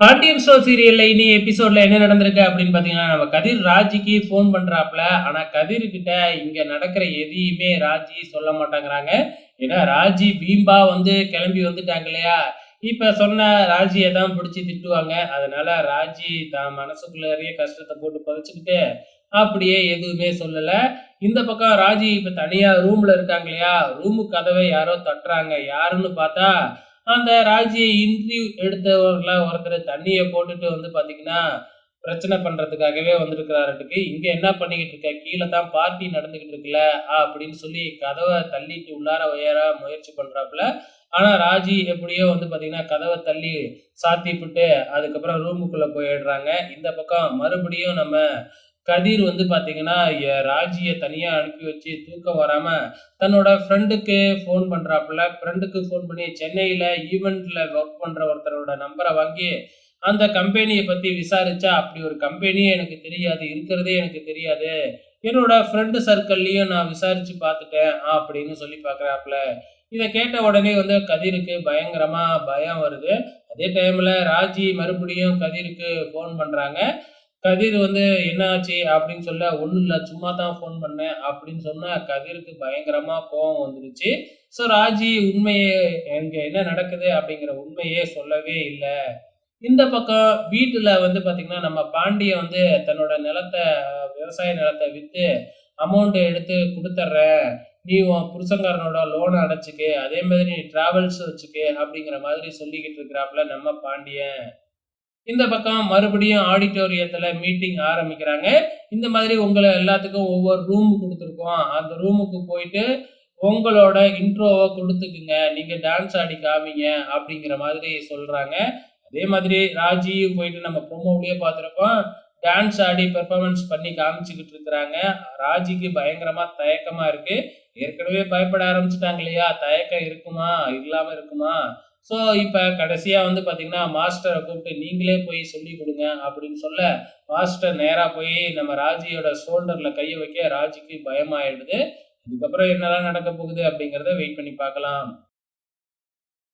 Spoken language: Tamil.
பாண்டியன் ஸ்டோர் சீரியல்ல இனி எபிசோட்ல என்ன நடந்திருக்கு அப்படின்னு பாத்தீங்கன்னா நம்ம கதிர் ராஜிக்கு ஃபோன் பண்றாப்ல ஆனா கதிர் கிட்ட இங்க நடக்கிற எதையுமே ராஜி சொல்ல மாட்டேங்கிறாங்க. ஏன்னா ராஜி பீம்பா வந்து கிளம்பி வந்துட்டாங்க இல்லையா? இப்ப சொன்ன ராஜியை தான் பிடிச்சி திட்டுவாங்க. அதனால ராஜி தான் மனசுக்குள்ளேயே கஷ்டத்தை போட்டு புதைச்சுக்கிட்டு அப்படியே எதுவுமே சொல்லல. இந்த பக்கம் ராஜி இப்ப தனியா ரூம்ல இருக்காங்க இல்லையா? ரூமு கதவை யாரோ தட்டுறாங்க. யாருன்னு பார்த்தா அந்த ராஜி இன்டர்வியூ எடுத்தவர்கள ஒருத்தர் தண்ணியை போட்டுட்டு வந்து பார்த்தீங்கன்னா பிரச்சனை பண்றதுக்காகவே வந்திருக்கிறாருக்கு இங்கே என்ன பண்ணிக்கிட்டு இருக்க? கீழே தான் பார்ட்டி நடந்துக்கிட்டு இருக்குல்ல அப்படின்னு சொல்லி கதவை தள்ளிட்டு உள்ளார உயர முயற்சி பண்ணுறாப்புல ஆனால் ராஜி எப்படியோ வந்து பார்த்தீங்கன்னா கதவை தள்ளி சாத்திப்புட்டு அதுக்கப்புறம் ரூமுக்குள்ளே போயிடுறாங்க. இந்த பக்கம் மறுபடியும் நம்ம கதிர் வந்து பார்த்தீங்கன்னா ராஜியை தனியாக அனுப்பி வச்சு தூக்கம் வராமல் தன்னோட ஃப்ரெண்டுக்கு ஃபோன் பண்ணுறாப்புல ஃப்ரெண்டுக்கு ஃபோன் பண்ணி சென்னையில் ஈவெண்ட்டில் ஒர்க் பண்ணுற ஒருத்தரோட நம்பரை வாங்கி அந்த கம்பெனியை பற்றி விசாரித்தா அப்படி ஒரு கம்பெனியே எனக்கு தெரியாது இருக்கிறதே எனக்கு தெரியாது. என்னோட ஃப்ரெண்டு சர்க்கிள்லையும் நான் விசாரித்து பார்த்துட்டேன் அப்படின்னு சொல்லி பார்க்கறாப்புல இதை கேட்ட உடனே வந்து கதிருக்கு பயங்கரமாக பயம் வருது. அதே டைமில் ராஜி மறுபடியும் கதிருக்கு ஃபோன் பண்ணுறாங்க கதிர் வந்து என்ன ஆச்சு? அப்படின்னு சொல்ல ஒன்றும் இல்லை சும்மா தான் ஃபோன் பண்ணேன். அப்படின்னு சொன்னால் கதிருக்கு பயங்கரமாக கோபம் வந்துருச்சு. ஸோ ராஜி உண்மையே எங்க என்ன நடக்குது? அப்படிங்கிற உண்மையே சொல்லவே இல்லை. இந்த பக்கம் வீட்டில் வந்து பார்த்திங்கன்னா நம்ம பாண்டியன் வந்து தன்னோட நிலத்தை விவசாய நிலத்தை விற்று அமௌண்ட்டு எடுத்து கொடுத்துட்றேன் நீ உன் புருஷங்காரனோட லோனை அடைச்சிக்க அதே மாதிரி நீ ட்ராவல்ஸ் வச்சுக்க அப்படிங்கிற மாதிரி சொல்லிக்கிட்டு இருக்கிறாப்புல நம்ம பாண்டியன். இந்த பக்கம் மறுபடியும் ஆடிட்டோரியத்தில் மீட்டிங் ஆரம்பிக்கிறாங்க. இந்த மாதிரி உங்களை எல்லாத்துக்கும் ஒவ்வொரு ரூம் கொடுத்துருக்கோம். அந்த ரூமுக்கு போயிட்டு உங்களோட இன்ட்ரோவை கொடுத்துக்குங்க. நீங்கள் டான்ஸ் ஆடி காமிங்க அப்படிங்கிற மாதிரி சொல்கிறாங்க அதே மாதிரி ராஜியும் போயிட்டு நம்ம ப்ரோமோவிலேயே பார்த்துருக்கோம். டான்ஸ் ஆடி பெர்ஃபார்மன்ஸ் பண்ணி காமிச்சுக்கிட்டு இருக்கிறாங்க. ராஜிக்கு பயங்கரமாக தயக்கமாக இருக்கு. ஏற்கனவே பயப்பட ஆரம்பிச்சிட்டாங்க இல்லையா? தயக்கம் இருக்குமா? இல்லாமல் இருக்குமா? ஸோ இப்போ கடைசியா வந்து பாத்தீங்கன்னா மாஸ்டரை கூப்பிட்டு நீங்களே போய் சொல்லி கொடுங்க அப்படின்னு சொல்ல மாஸ்டர் நேரா போய் நம்ம ராஜியோட ஷோல்டரில் கையை வைக்க ராஜிக்கு பயமாயிடுது. இதுக்கப்புறம் என்னெல்லாம் நடக்க போகுது அப்படிங்கிறத வெயிட் பண்ணி பார்க்கலாம்.